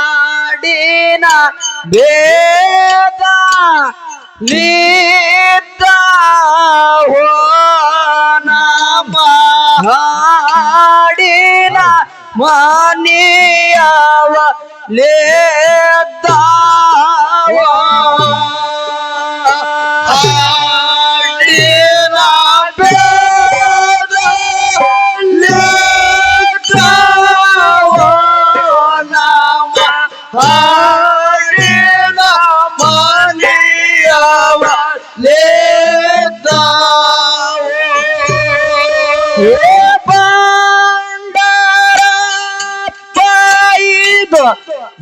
ಹಾಡಿನ ಬೇದ ನಿದ್ದ ನಮ್ಮ ಹಾಡಿನ ಮನಿಯವ ಲೇದ್ದಾವ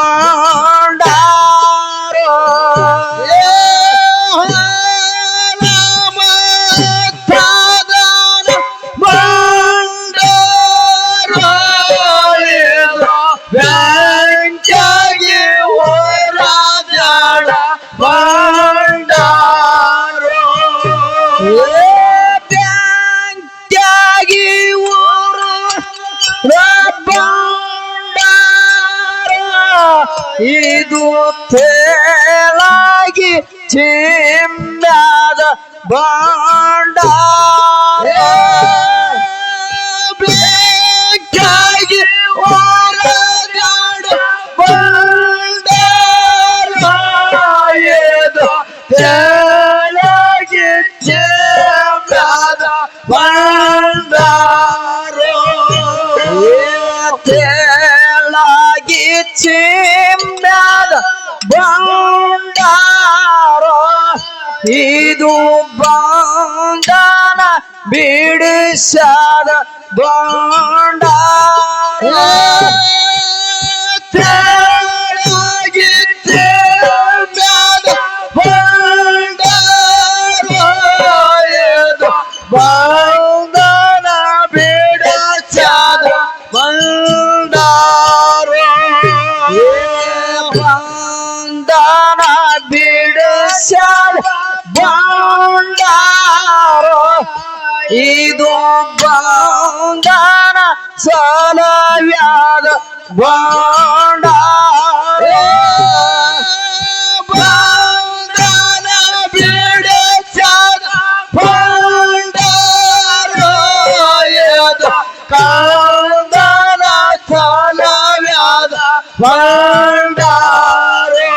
ಬಂಡಾರೋ ತೇಲಾಗಿ ಚಿಮ್ಮ್ಯಾದ ಬಂಡಾರ ಬ್ಯಾಂಕ್ಯಾಗಿ ಊರಾದಾಡ ಬಂಡಾರ ಇದು ತೇಲಾಗಿ ಚಿಮ್ಮ್ಯಾದ ಬಂಡಾರೋ ತೇಲಾಗಿ ಚಿಮ್ಮ್ಯಾದ ಬಂಡಾರೋ ಇದು ಬಂಧನ ಬಿಡಿಸದ ಬಂಡಾರ. ಇದು ಕಂದನ ಸಲವ್ಯಾದ ಬಂಡಾರೋ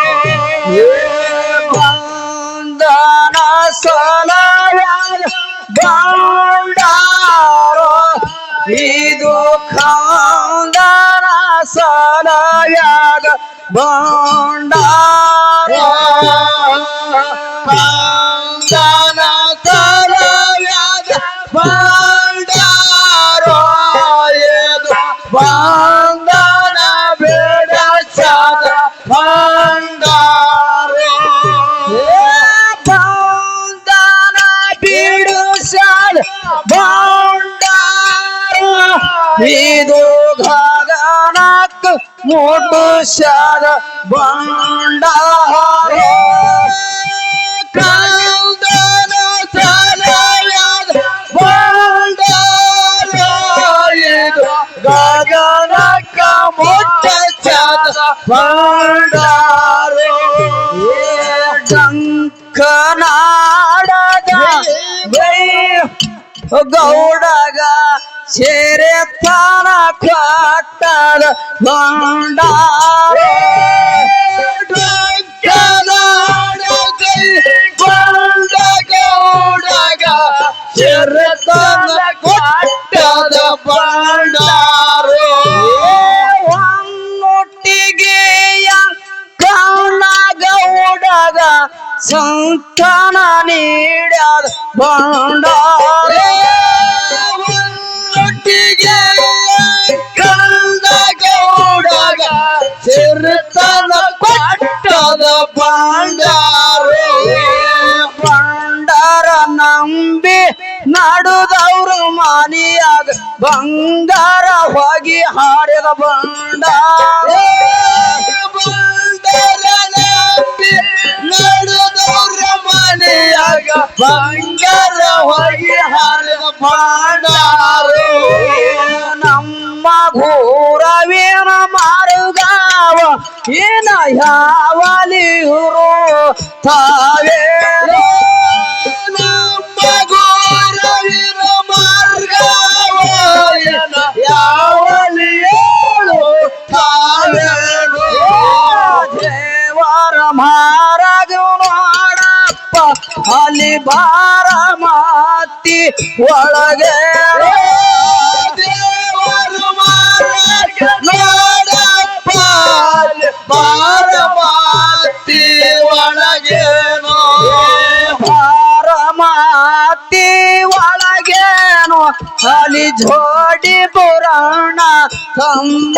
ಬಂಧನ ಸಲವ್ಯಾದ ಬಂಡಾರೋ. ಇದು ಖಾಂದನ ಸಲವ್ಯಾದ ಬಂಡಾರೋ. ಕಂದನ ಸಲವ್ಯಾದ ಬಂಡಾರೋ. ಇದು ಗಗನಕ್ಕ ಮುಟ್ಟಿಸಾದ ಬಂಡಾರೋ. ಡಂಕನಾಡದ ಗೈ ಗೌಡಗ ಸೇರೆ ತಾನ ಕಟ್ಟದ ಬಂಡಾರ ಗೊಂಡ ಗೌಡಗ ಹಾಡಿದ ಬಂಡ ನಡೆದವ್ರ ಮನೆಯಾಗ ಬಂಗಾರ ಹೋಗಿ ಹಾರಿದ ಪಾಂಡಾರು. ನಮ್ಮ ಘೋರವೇನ ಮಾರುಗಾವ ಏನ ಯಾವಲಿಯುರು ತಾವೇ ಅಲ್ಲಿ ಜೋಡಿ ಪುರಾಣ ತಮ್ಮ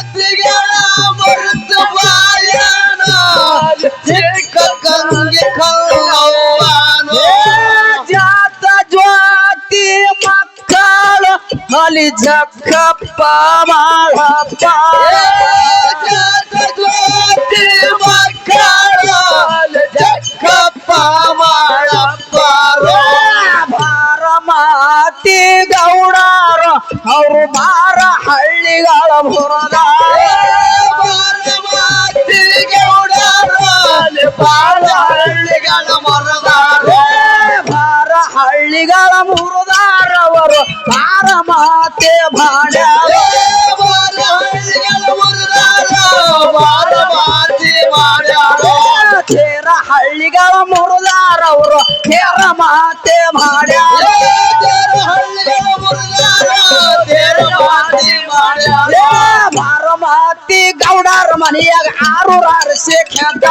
ಅಲ್ಲಿ ಜಕ್ಕಪ್ಪ ಮಾಡಪ್ಪ ಜಕ್ಕಪ್ಪ ಮಾತಿ ಗೌಡಾರ, ಅವರು ಬಾರ ಹಳ್ಳಿಗಳ ಬುರದ ಹಳ್ಳಿಗಳ ಮರದಾರ ಬಾರ ಹಳ್ಳಿಗಳ ಮುರದಾರವರು ಬಾರ ಮಾತೆ ಮನೆಯಾಗ ಆರು ಅರಸೆ ಕೆದ್ದ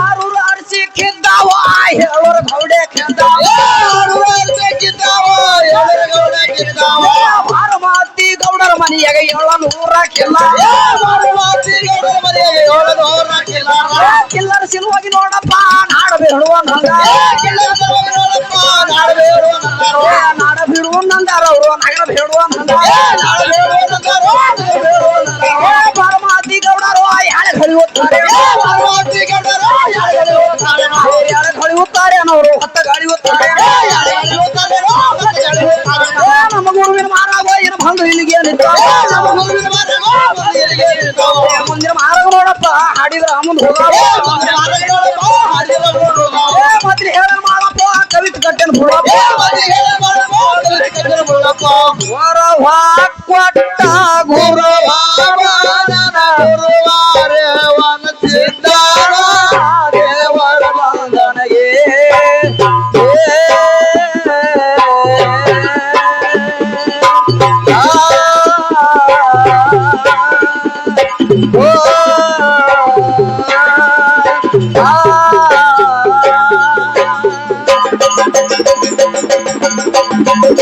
ಆರು ಅರಸಿ ಕಿದ್ದಾವ ಹೇಳೋರು ಗೌಡೆ ಕೆದ್ದಾವ ಬಾರ ಮಾತಿ ಗೌಡರ ಮನೆಯಾಗ ಏಳ ನೂರ ಕಿಲ್ಲ ಕಿಲ್ಲರ ಸಿಲುವಾಗಿ ನೋಡಪ್ಪ ನಾಡ ಬೇಡುವಂಗ ನಾಡ ಬಿಡುವಂದಾರ ಅವರು ನಗರ ಬೇಡುವಂಗ ಪರಮಾತಿ ಹಾಡಿದ್ರ ಮುಂದೆ ಹೋಗಾವ ಮತ್ತೆ ಹೇಳ ಮಾಡಪ್ಪ ಕವಿತೆ ಕಟ್ಟೆನ ಬಿಡಪ್ಪ ವರ ಕೊಟ್ಟ ಗುರು Thank